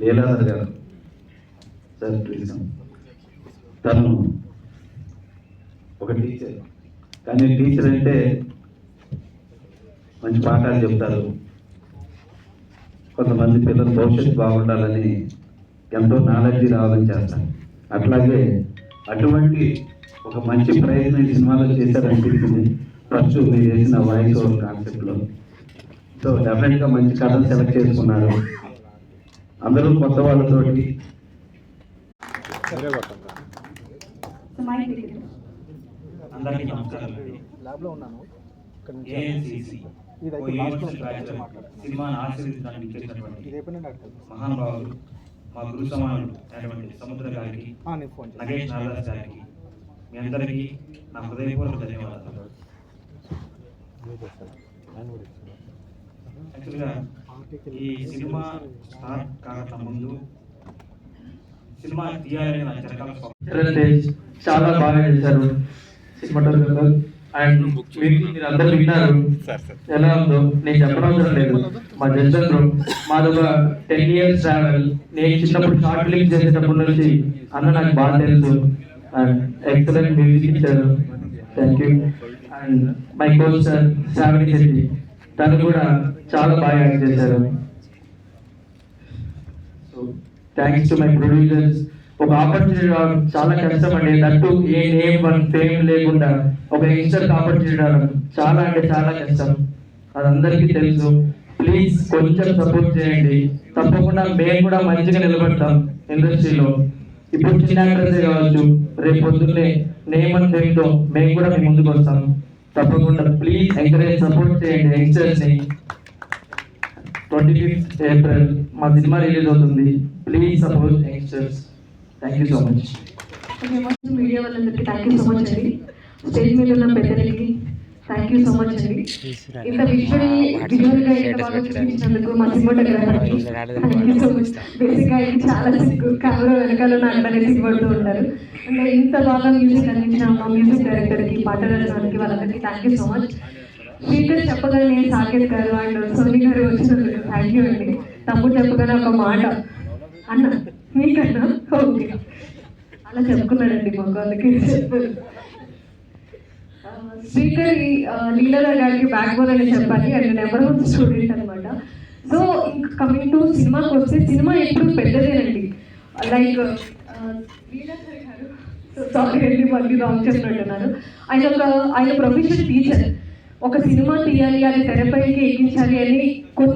లీలాధర్ గారు సార్ తను ఒక టీచర్. కానీ టీచర్ అంటే మంచి పాఠాలు చెప్తారు. కొంతమంది పిల్లలు భవిష్యత్తు బాగుండాలని ఎంతో నాలెడ్జ్ రావాలని చేస్తారు. అట్లాగే అటువంటి ఒక మంచి ప్రయత్నం సినిమాలో చేశారనిపించింది ఫస్ట్ మీరు చేసిన వాయిస్ ఓవర్ కాన్సెప్ట్లో. సో డెఫినెట్గా మంచి కథలు సెలెక్ట్ చేసుకున్నారు. అందరూ కొత్త వాళ్ళతో అందరికీ నమస్కారం ల్యాబ్లో ఉన్నాను ఏఎన్సిసి సినిమాను ఆశీర్వదించడానికి మహానుభావులు మా గురు సమానులు అయినటువంటి సముద్ర గారికి నగేష్ నాగరాజ్ గారికి మీ అందరికీ నా హృదయపూర్వక ధన్యవాదాలు. యాక్చువల్గా ఈ సినిమా స్టార్ట్ కాక ముందు సినిమా తీయాలని నా చిరకాల స్వప్నం. చిల్డ్రన్ తేజ్ చాలా బాగా చేశారు సినిమాటోగ్రఫర్. అండ్ మీరు అందరూ విన్నారు ఎలా ఉందో. నేను చెప్పడం అవసరం లేదు. మా జడ్జంలో మాది ఒక టెన్ ఇయర్స్ ట్రావెల్ నేను చిన్నప్పుడు షార్ట్ ఫిలిం చేసేటప్పటి నుంచి అన్న నాకు బాగా తెలుసు. అండ్ ఎక్సలెంట్ మ్యూజిక్ ఇచ్చారు. Thank you and my coach sir Shravani Shetty తను కూడా చాలా బాగా యాక్ట్ చేశారు. So thanks to my producers ఒక ఆపర్చునిటీ రావడం చాలా కష్టం అండి. That a name one fame లేకుండా ఒక యంగ్స్టర్ ఆపర్చునిటీ రావడం చాలా అంటే చాలా కష్టం. అది అందరికీ తెలుసు. ప్లీజ్ కొంచెం సపోర్ట్ చేయండి. తప్పకుండా మేము కూడా మంచిగా నిలబడతాం ఇండస్ట్రీలో. ఇప్పుడు చిన్న యాక్టర్సే కావచ్చు రేపు పొద్దున్నే నేమ్ అండ్ ఫేమ్తో మేము కూడా మీ ముందుకు వస్తాం. తప్పకుండా ప్లీజ్ ఎంకరేజ్ సపోర్ట్ చేయండి యంగ్స్టర్స్ని. ట్వంటీ ఫిఫ్త్ ఏప్రిల్ మా సినిమా రిలీజ్ అవుతుంది. Please support youngsters thank you so much media వాళ్ళందరికీ థ్యాంక్ యూ సో మచ్ అండి. స్టేజ్ మీద ఉన్న పెద్దలకి థ్యాంక్ యూ సో మచ్ అండి. ఇంత విజువల్ విజువల్గా ఇంత బాగా చూపించినందుకు మా థ్యాంక్ యూ సో మచ్ బేసిక్గా చాలా సిగ్గు. కెమెరా వెనకాల ఉన్న సిగ్గుపడుతూ ఉంటారు. అంటే ఇంత బాగా మ్యూజిక్ అందించిన మా మ్యూజిక్ డైరెక్టర్కి పాట వాళ్ళందరికీ thank you so much speaker నేను సాకేత్ గారు అండ్ సోని గారు వచ్చినందుకు థ్యాంక్ యూ అండి. తమ్ముడు చెప్పగల ఒక మాట. అన్న మీకన్నా? ఓకే. అలా చెప్పుకున్నాడండి మాకు అందుకే స్పీకర్ ఆ, శ్రీకర్ గారికి బ్యాక్ బోన్ అని చెప్పాలి. అండ్ నెంబర్ వన్ స్టూడెంట్ అనమాట సో ఇంకా కమింగ్ టు సినిమాకి వస్తే సినిమా ఎప్పుడు పెద్దదేనండి. లైక్ లీలాధర్ సారీ అండి మళ్ళీ రాంగ్ చెప్పినట్టున్నారు. ఆయన ఒక ఆయన ప్రొఫెషనల్ టీచర్ ఒక సినిమా తీయాలి అది తెరపైకి ఎక్కించాలి అని